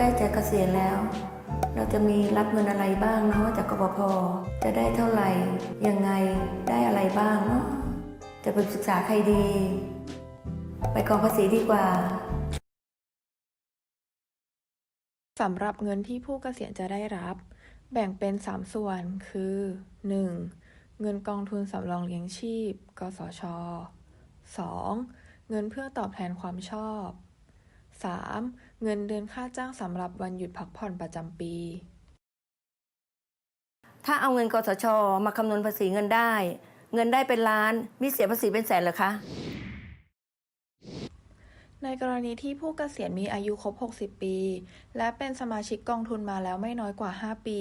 ใกล้จะเกษียณแล้ว เราจะมีรับเงินอะไรบ้างเนาะจากกบพจะได้เท่าไหร่ยังไงได้อะไรบ้างเนาะจะไปศึกษาใครดี ไปกองภาษีดีกว่าสำหรับเงินที่ผู้เกษียณจะได้รับ แบ่งเป็น 3 ส่วนคือ 1. เงินกองทุนสำรองเลี้ยงชีพ กสช 2. เงินเพื่อตอบแทนความชอบ 3. เงินเดือนค่าจ้างสำหรับวันหยุดพักผ่อนประจำปี ถ้าเอาเงินกสชมาคำนวณภาษีเงินได้ เงินได้เป็นล้านมีเสียภาษีเป็นแสนเหรอคะ ในกรณีที่ผู้เกษียณมีอายุครบ 60 ปี และเป็นสมาชิกกองทุนมาแล้วไม่น้อยกว่า 5 ปี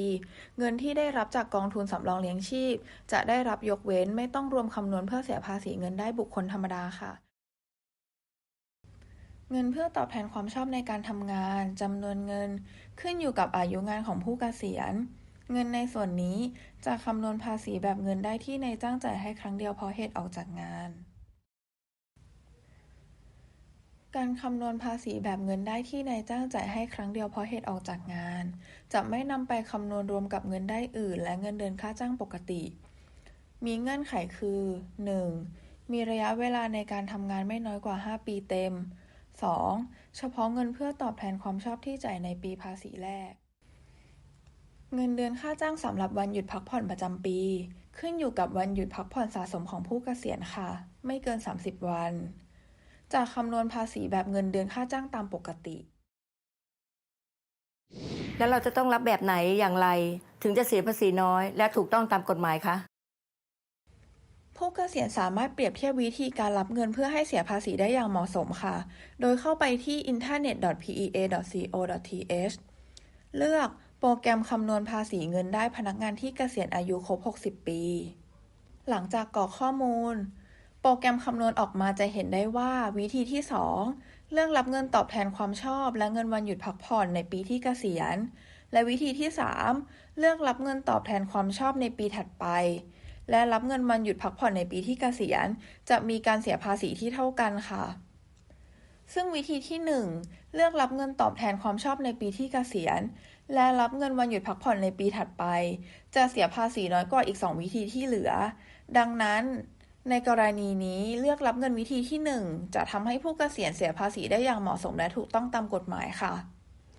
เงินที่ได้รับจากกองทุนสำรองเลี้ยงชีพ จะได้รับยกเว้นไม่ต้องรวมคำนวณเพื่อเสียภาษีเงินได้บุคคลธรรมดาค่ะ เงินเพื่อตอบแทนความชอบในการทำงานจำนวนเงิน ขึ้นอยู่กับอายุงานของผู้เกษียณ เงินในส่วนนี้จะคำนวณภาษีแบบเงินได้ที่ในายจ้างจ่ายให้ครั้งเดียวเพราะเหตุออกจากงาน การคำนวณภาษีแบบเงินได้ที่นายจ้างจ่ายให้ครั้งเดียวเพราะเหตุออกจากงาน จะไม่นำไปคำนวณรวมกับเงินได้อื่น และเงินเดือนค่าจ้างปกติ มีเงื่อนไขคือ 1. มีระยะเวลาในการทำงานไม่น้อยกว่า 5 ปีเต็ม 2. เฉพาะเงินเพื่อตอบแทนความชอบที่จ่ายในปีภาษีแรก เงินเดือนค่าจ้างสำหรับวันหยุดพักผ่อนประจำปี ขึ้นอยู่กับวันหยุดพักผ่อนสะสมของผู้เกษียณค่ะ ไม่เกิน 30 วันจะคำนวณภาษีแบบเงินเดือนค่าจ้างตามปกติ แล้วเราจะต้องรับแบบไหนอย่างไร ถึงจะเสียภาษีน้อย และถูกต้องตามกฎหมายคะ ผู้เกษียณสามารถเปรียบเทียบวิธีการรับเงินเพื่อให้เสียภาษีได้อย่างเหมาะสมค่ะ โดยเข้าไปที่ internet.pea.co.th เลือกโปรแกรมคำนวณภาษีเงินได้พนักงานที่เกษียณอายุครบ 60 ปี หลังจากกรอกข้อมูล โปรแกรมคำนวณออกมาจะเห็นได้ว่าวิธีที่ 2เรื่องรับเงินตอบแทนความชอบ และเงินวันหยุดพักผ่อนในปีที่เกษียณ และวิธีที่ 3 เลือกรับเงินตอบแทนความชอบในปีถัดไป และรับเงินวันหยุดพักผ่อนในปีที่เกษียณ จะมีการเสียภาษีที่เท่ากันค่ะ ซึ่งวิธีที่ 1 เลือกรับเงินตอบแทนความชอบในปีที่เกษียณ และรับเงินวันหยุดพักผ่อนในปีถัดไป จะเสียภาษีน้อยกว่าอีก 2 วิธีที่เหลือ ดังนั้นในกรณีนี้เลือกรับเงินวิธีที่ 1 จะทำให้ผู้เกษียณเสียภาษีได้อย่างเหมาะสมและถูกต้องตามกฎหมายค่ะ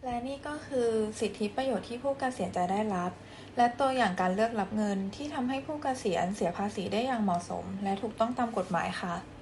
และนี่ก็คือสิทธิประโยชน์ที่ผู้เกษียณจะได้รับ และตัวอย่างการเลือกรับเงินที่ทำให้ผู้เกษียณเสียภาษีได้อย่างเหมาะสม และถูกต้องตามกฎหมายค่ะ